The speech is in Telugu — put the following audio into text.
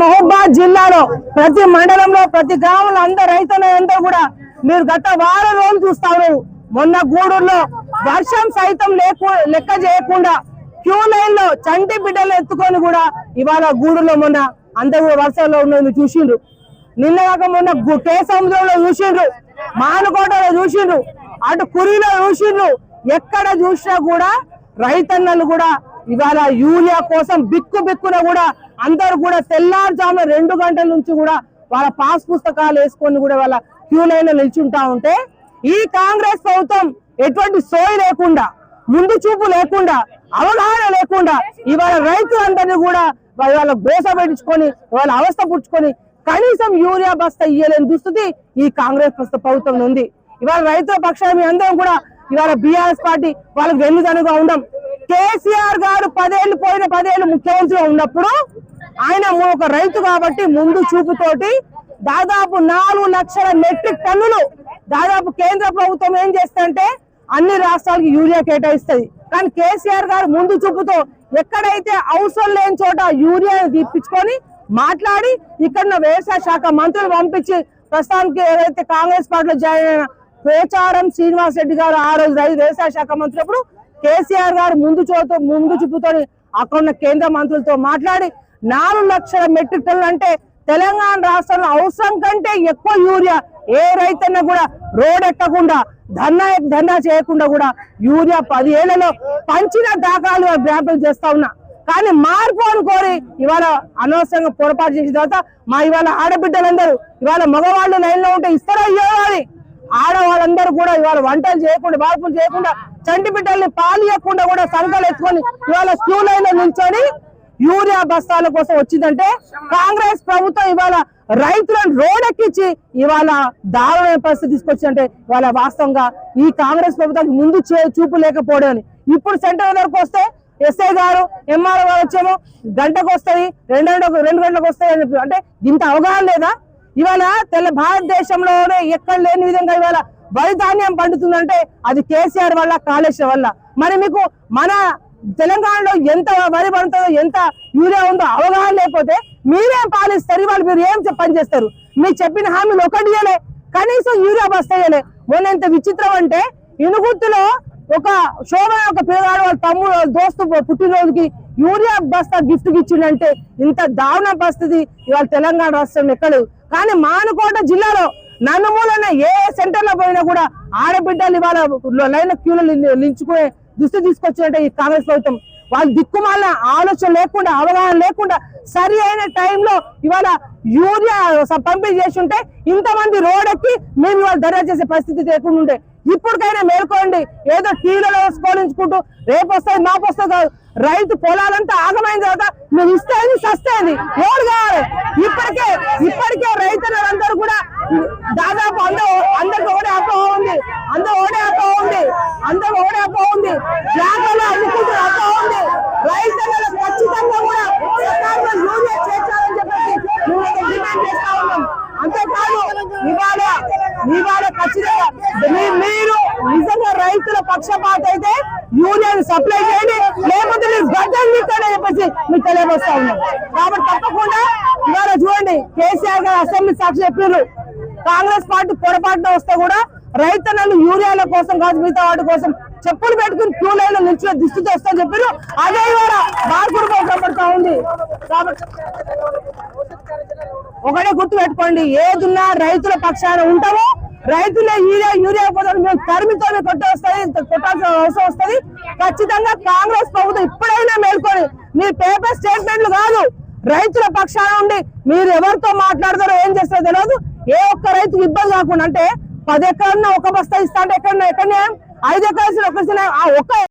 మహబూబాద్ జిల్లాలో ప్రతి మండలంలో ప్రతి గ్రామంలో అందరు రైతులు అందరూ కూడా మీరు గత వారం రోజులు చూస్తారు. మొన్న గూడూరులో వర్షం సైతం లెక్క చేయకుండా క్యూ లైన్లో చంటి బిడ్డలు ఎత్తుకొని కూడా ఇవాళ గూడూరులో మొన్న అందరూ కూడా వర్షంలో ఉన్నది చూసిండ్రు. నిన్న కాక మొన్న కే సముద్రంలో చూసిండ్రు మానుకోటలో చూసిండ్రు అటు కురిలో చూసిండ్రు. ఎక్కడ చూసినా కూడా రైతన్నలు కూడా ఇవాళ యూరియా కోసం బిక్కు బిక్కున కూడా అందరూ కూడా తెల్లారుజామున రెండు గంటల నుంచి కూడా వాళ్ళ పాస్ పుస్తకాలు వేసుకొని కూడా వాళ్ళ క్యూ లైన్లో నిల్చుంటా ఉంటే ఈ కాంగ్రెస్ ప్రభుత్వం ఎటువంటి సోయి లేకుండా ముందు చూపు లేకుండా అవగాహన లేకుండా ఇవాళ రైతులందరినీ కూడా వాళ్ళ బోస పెట్టించుకొని వాళ్ళ అవస్థ పుచ్చుకొని కనీసం యూరియా బస్తా ఇయ్యలేని దుస్థితి ఈ కాంగ్రెస్ ప్రస్తుత ప్రభుత్వం ఉంది. ఇవాళ రైతుల పక్షాన్ని అందరం కూడా ఇవాళ బీఆర్ఎస్ పార్టీ వాళ్ళకి వెన్నుదనుగా ఉండం. కేసీఆర్ గారు పదేళ్ళు పోయిన పదేళ్ళు ముఖ్యమంత్రిగా ఉన్నప్పుడు ఆయన ఒక రైతు కాబట్టి ముందు చూపుతోటి దాదాపు నాలుగు లక్షల మెట్రిక్ టన్నులు దాదాపు కేంద్ర ప్రభుత్వం ఏం చేస్తుంటే అన్ని రాష్ట్రాలకు యూరియా కేటాయిస్తుంది. కానీ కేసీఆర్ గారు ముందు చూపుతో ఎక్కడైతే అవసరం లేని చోట యూరియా తీపించుకొని మాట్లాడి ఇక్కడ వ్యవసాయ శాఖ మంత్రులు పంపించి ప్రస్తుతానికి ఏదైతే కాంగ్రెస్ పార్టీలో జాయిన్ అయిన పోచారం శ్రీనివాస్ రెడ్డి గారు ఆ రోజు రైతు వ్యవసాయ శాఖ మంత్రి అప్పుడు కేసీఆర్ గారు ముందు చూపుతో ముందు చూపుతో అక్కడ ఉన్న కేంద్ర మంత్రులతో మాట్లాడి నాలుగు లక్షల మెట్రిక్ టన్నులు అంటే తెలంగాణ రాష్ట్రంలో అవసరం కంటే ఎక్కువ యూరియా ఏ రైతన్న కూడా రోడ్ ఎక్కకుండా ధర్నా ధర్నా చేయకుండా కూడా యూరియా పదిహేళ్ళలో పంచిన దాఖలు జ్ఞాపకం చేస్తా ఉన్నా. కానీ మార్పు అని కోరి ఇవాళ అనవసరంగా పొరపాటు చేసిన తర్వాత మా ఇవాళ ఆడబిడ్డలందరూ ఇవాళ మగవాళ్ళు లైన్లో ఉంటే ఇస్తారా ఇవ్వాలి ఆడవాళ్ళందరూ కూడా ఇవాళ వంటలు చేయకుండా బాపులు చేయకుండా చంటి బిడ్డల్ని పాలియకుండా కూడా సంకలు ఎత్తుకొని ఇవాళ క్యూ లైన్లో నిల్చొని యూరియా బస్తాల కోసం వచ్చిందంటే కాంగ్రెస్ ప్రభుత్వం ఇవాళ రైతులను రోడెక్కించి ఇవాళ దారుణమైన పరిస్థితి తీసుకొచ్చిందంటే ఇవాళ వాస్తవంగా ఈ కాంగ్రెస్ ప్రభుత్వానికి ముందు చే- చూపు లేకపోవడం అని. ఇప్పుడు సెంటర్ వరకు వస్తే ఎస్ఐ గారు ఎంఆర్ఓ గారు వచ్చేమో గంటకు వస్తుంది రెండు రెండు గంటలకు వస్తాయి అని చెప్పి అంటే ఇంత అవగాహన లేదా ఇవాళ తెల్ల భారతదేశంలోనే ఎక్కడ లేని విధంగా ఇవాళ వరి ధాన్యం పండుతుందంటే అది కేసీఆర్ వల్ల కాళేశ్వరం వల్ల. మరి మీకు మన తెలంగాణలో ఎంత వరి పండుతుందో ఎంత యూరియా ఉందో అవగాహన లేకపోతే మీరేం పాలిస్తారు. ఇవాళ మీరు ఏం పని చేస్తారు? మీరు చెప్పిన హామీలు ఒకటి కనీసం యూరియా బస్తా మొన్న ఎంత విచిత్రం అంటే ఇనుగుర్తులో ఒక శోభన ఒక పిల్లగాడు వాళ్ళ తమ్ముడు దోస్తు పుట్టినరోజుకి యూరియా బస్తా గిఫ్ట్ ఇచ్చిండంటే ఇంత దారుణ పరిస్థితి ఇవాళ తెలంగాణ రాష్ట్రం ఎక్కడ కానీ మానుకోట జిల్లాలో నన్నమూలన ఏ సెంటర్లో పోయినా కూడా ఆడబిడ్డలు ఇవాళ లైన్ క్యూలో నించుకునే దుస్తు తీసుకొచ్చినట్టే ఈ కాంగ్రెస్ ప్రభుత్వం. వాళ్ళు దిక్కుమాలిన ఆలోచన లేకుండా అవగాహన లేకుండా సరి అయిన టైంలో ఇవాళ యూరియా పంపిణీ చేసి ఉంటే ఇంతమంది రోడ్ ఎక్కి మేము ఇవాళ దర్యాప్తు చేసే పరిస్థితి లేకుండా ఉండే. ఇప్పటికైనా మేల్కోండి. ఏదో టీలలో స్కోలించుకుంటూ రేపు వస్తుంది మాపు వస్తుంది కాదు. రైతు పొలాలంతా ఆగమైన తర్వాత మీరు ఇస్తే సస్తేది ఎవరు కావాలి. ఇప్పటికే ఇప్పటికే రైతులందరూ కూడా దాదాపు అందరూ అందరికి ఒకటే హక్కు ఉంది అందరూ ఒకటే హక్కు ఉంది అందరూ ఒకటే హక్కు ఉంది జాగ్రత్తలు అమ్ముకుంటూ హక్కు ఉంది రైతులకు ఖచ్చితంగా కూడా సకాలంలో యూరియా చేర్చాలని చెప్పేసి మేము డిమాండ్ చేస్తా ఉన్నాం అంతేకాదు ఇవాళ ఇవాళ ఖచ్చితంగా మీరు నిజంగా రైతుల పక్షపాత అయితే యూనియన్ సప్లై చేయండి. లేకపోతే మీరు గద్దలు అని చెప్పేసి మీకు తెలియపరుస్తా ఉన్నాం కాబట్టి తప్పకుండా ఇవాళ చూడండి కేసీఆర్ గారు అసెంబ్లీ సాక్షి చెప్పారు కాంగ్రెస్ పార్టీ పొరపాటున వస్తే కూడా రైతన్నలు యూరియాల కోసం కాదు మిగతా వాటి కోసం చెప్పులు పెట్టుకుని క్యూ లైన్లో నిల్చున్న దుస్థితి వస్తా చెప్పారు. అదే ఇవాళ మార్పుడు కనబడతా ఉంది. కాబట్టి ఒకటే గుర్తు పెట్టుకోండి. ఏదున్నా రైతుల పక్షాన ఉంటామో రైతులే యూరియా యూరియా పోతారు మేము తరిమితో కొట్టేస్తాయి కొట్టాల్సిన అవసరం వస్తుంది. ఖచ్చితంగా కాంగ్రెస్ ప్రభుత్వం ఇప్పుడైనా మేల్కొని మీరు పేపర్ స్టేట్మెంట్లు కాదు. రైతుల పక్షాన ఉండి మీరు ఎవరితో మాట్లాడతారో ఏం చేస్తారో తెలియదు ఏ ఒక్క రైతుకు ఇబ్బంది కాకుండా అంటే పది ఎకరన్నా ఒక బస్తా ఇస్తా అంటే ఎక్కడ ఎక్కడ ఐదు ఎకరాలు ఒక ఆ ఒక్క